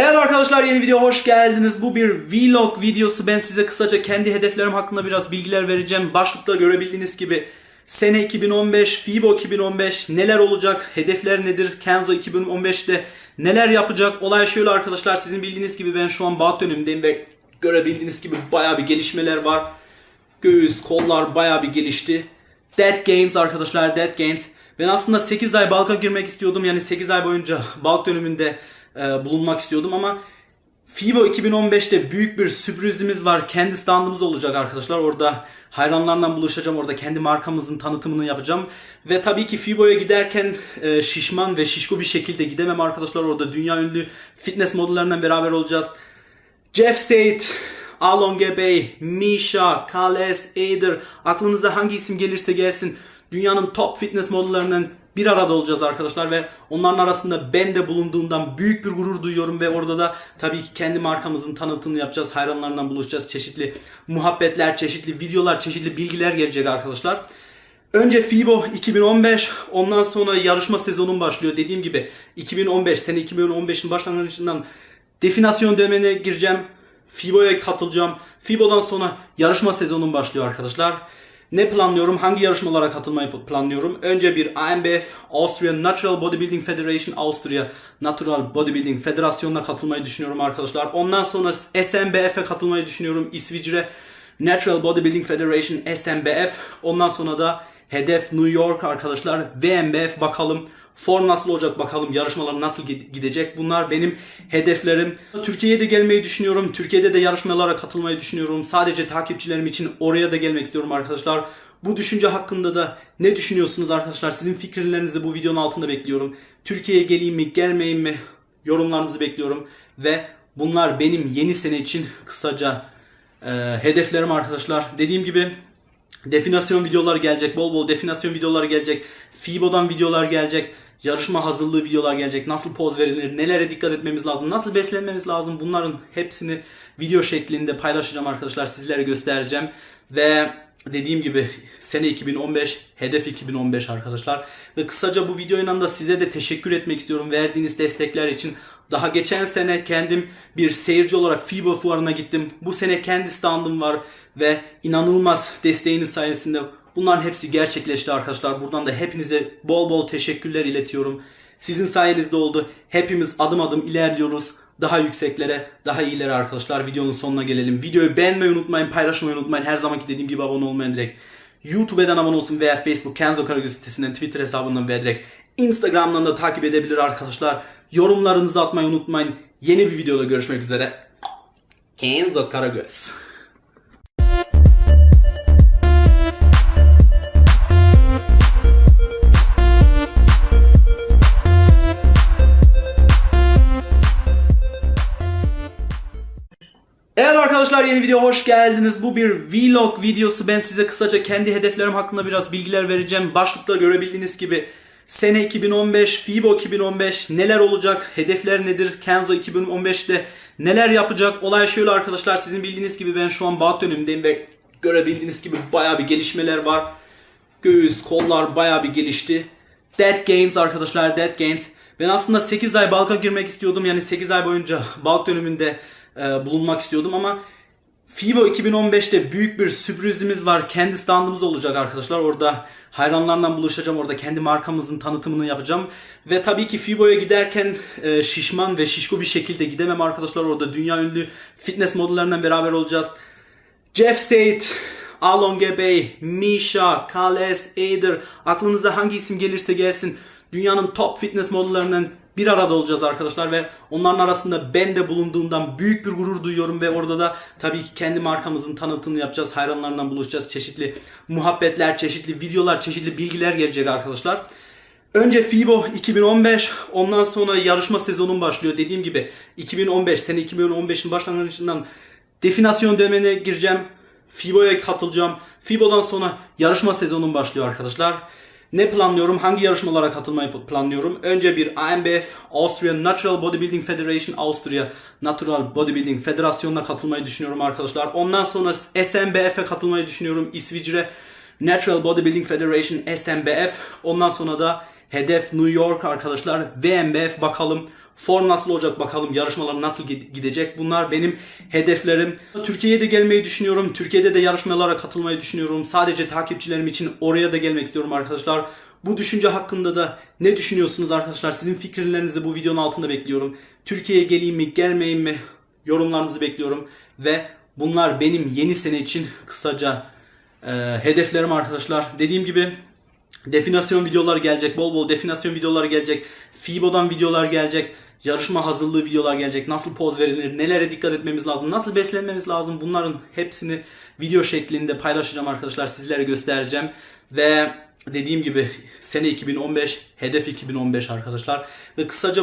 Evet arkadaşlar yeni video hoş geldiniz. Bu bir vlog videosu. Ben size kısaca kendi hedeflerim hakkında biraz bilgiler vereceğim. Başlıkta görebildiğiniz gibi sene 2015, FIBO 2015 neler olacak, hedefler nedir, Kenzo 2015'te neler yapacak. Olay şöyle arkadaşlar sizin bildiğiniz gibi ben şu an Baat dönemindeyim ve görebildiğiniz gibi baya bir gelişmeler var. Göğüs, kollar baya bir gelişti. Dead Gains arkadaşlar Dead Gains. Ben aslında 8 ay balka girmek istiyordum. Yani 8 ay boyunca balk döneminde e, bulunmak istiyordum ama FIBO 2015'te büyük bir sürprizimiz var. Kendi standımız olacak arkadaşlar. Orada hayranlarla buluşacağım. Orada kendi markamızın tanıtımını yapacağım. Ve tabii ki FIBO'ya giderken e, şişman ve şişko bir şekilde gidemem arkadaşlar. Orada dünya ünlü fitness modellerinden beraber olacağız. Jeff Sait, Alon Bey, Misha, Kales, Eider aklınıza hangi isim gelirse gelsin dünyanın top fitness modellerinden bir arada olacağız arkadaşlar ve onların arasında ben de bulunduğumdan büyük bir gurur duyuyorum ve orada da tabii ki kendi markamızın tanıtımını yapacağız. Hayranlarından buluşacağız. Çeşitli muhabbetler, çeşitli videolar, çeşitli bilgiler gelecek arkadaşlar. Önce FIBO 2015 ondan sonra yarışma sezonun başlıyor. Dediğim gibi 2015 sene 2015'in başlangıcından definasyon dönemine gireceğim. FIBO'ya katılacağım. FIBO'dan sonra yarışma sezonun başlıyor arkadaşlar. Ne planlıyorum? Hangi yarışmalara katılmayı planlıyorum? Önce bir AMBF, Austrian Natural Bodybuilding Federation, Avusturya Natural Bodybuilding Federasyonu'na katılmayı düşünüyorum arkadaşlar. Ondan sonra SMBF'e katılmayı düşünüyorum. İsviçre Natural Bodybuilding Federation, SMBF. Ondan sonra da hedef New York arkadaşlar. VMBF bakalım. Form nasıl olacak bakalım yarışmalar nasıl gidecek bunlar benim hedeflerim. Türkiye'ye de gelmeyi düşünüyorum. Türkiye'de de yarışmalara katılmayı düşünüyorum. Sadece takipçilerim için oraya da gelmek istiyorum arkadaşlar. Bu düşünce hakkında da ne düşünüyorsunuz arkadaşlar? Sizin fikirlerinizi bu videonun altında bekliyorum. Türkiye'ye geleyim mi gelmeyeyim mi yorumlarınızı bekliyorum. Ve bunlar benim yeni sene için kısaca e, hedeflerim arkadaşlar. Dediğim gibi definasyon videolar gelecek. Bol bol definasyon videoları gelecek. FIBO'dan videolar gelecek yarışma hazırlığı videolar gelecek. Nasıl poz verilir, nelere dikkat etmemiz lazım, nasıl beslenmemiz lazım bunların hepsini video şeklinde paylaşacağım arkadaşlar. Sizlere göstereceğim. Ve dediğim gibi sene 2015, hedef 2015 arkadaşlar. Ve kısaca bu videoyla da size de teşekkür etmek istiyorum verdiğiniz destekler için. Daha geçen sene kendim bir seyirci olarak FIBA fuarına gittim. Bu sene kendi standım var ve inanılmaz desteğiniz sayesinde Bunların hepsi gerçekleşti arkadaşlar. Buradan da hepinize bol bol teşekkürler iletiyorum. Sizin sayenizde oldu. Hepimiz adım adım ilerliyoruz. Daha yükseklere, daha iyilere arkadaşlar. Videonun sonuna gelelim. Videoyu beğenmeyi unutmayın, paylaşmayı unutmayın. Her zamanki dediğim gibi abone olmayın direkt. YouTube'dan abone olsun veya Facebook, Kenzo Karagöz sitesinden, Twitter hesabından veya direkt Instagram'dan da takip edebilir arkadaşlar. Yorumlarınızı atmayı unutmayın. Yeni bir videoda görüşmek üzere. Kenzo Karagöz. Yeni video hoş geldiniz. Bu bir vlog videosu. Ben size kısaca kendi hedeflerim hakkında biraz bilgiler vereceğim. Başlıkta görebildiğiniz gibi sene 2015, FIBO 2015 neler olacak, hedefler nedir, Kenzo 2015'te neler yapacak. Olay şöyle arkadaşlar sizin bildiğiniz gibi ben şu an Baat dönemindeyim ve görebildiğiniz gibi baya bir gelişmeler var. Göğüs, kollar baya bir gelişti. Dead Gains arkadaşlar Dead Gains. Ben aslında 8 ay balka girmek istiyordum. Yani 8 ay boyunca balk döneminde e, bulunmak istiyordum ama FIBO 2015'te büyük bir sürprizimiz var. Kendi standımız olacak arkadaşlar. Orada hayranlarla buluşacağım. Orada kendi markamızın tanıtımını yapacağım. Ve tabii ki FIBO'ya giderken e, şişman ve şişko bir şekilde gidemem arkadaşlar. Orada dünya ünlü fitness modellerinden beraber olacağız. Jeff Sait, Alon Bey, Misha, Kales, Eider aklınıza hangi isim gelirse gelsin dünyanın top fitness modellerinden bir arada olacağız arkadaşlar ve onların arasında ben de bulunduğumdan büyük bir gurur duyuyorum ve orada da tabii ki kendi markamızın tanıtımını yapacağız. Hayranlarından buluşacağız. Çeşitli muhabbetler, çeşitli videolar, çeşitli bilgiler gelecek arkadaşlar. Önce FIBO 2015 ondan sonra yarışma sezonun başlıyor. Dediğim gibi 2015 sene 2015'in başlangıcından definasyon dönemine gireceğim. FIBO'ya katılacağım. FIBO'dan sonra yarışma sezonun başlıyor arkadaşlar. Ne planlıyorum? Hangi yarışmalara katılmayı planlıyorum? Önce bir AMBF, Austrian Natural Bodybuilding Federation, Avusturya Natural Bodybuilding Federasyonu'na katılmayı düşünüyorum arkadaşlar. Ondan sonra SMBF'e katılmayı düşünüyorum. İsviçre Natural Bodybuilding Federation, SMBF. Ondan sonra da hedef New York arkadaşlar. VMBF bakalım. Form nasıl olacak bakalım, yarışmalar nasıl gi- gidecek. Bunlar benim hedeflerim. Türkiye'ye de gelmeyi düşünüyorum. Türkiye'de de yarışmalara katılmayı düşünüyorum. Sadece takipçilerim için oraya da gelmek istiyorum arkadaşlar. Bu düşünce hakkında da ne düşünüyorsunuz arkadaşlar? Sizin fikirlerinizi bu videonun altında bekliyorum. Türkiye'ye geleyim mi, gelmeyeyim mi? Yorumlarınızı bekliyorum. Ve bunlar benim yeni sene için kısaca e, hedeflerim arkadaşlar. Dediğim gibi Definasyon videolar gelecek. Bol bol definasyon videoları gelecek. FIBO'dan videolar gelecek. Yarışma hazırlığı videolar gelecek. Nasıl poz verilir, nelere dikkat etmemiz lazım, nasıl beslenmemiz lazım. Bunların hepsini video şeklinde paylaşacağım arkadaşlar. Sizlere göstereceğim. Ve dediğim gibi sene 2015, hedef 2015 arkadaşlar. Ve kısaca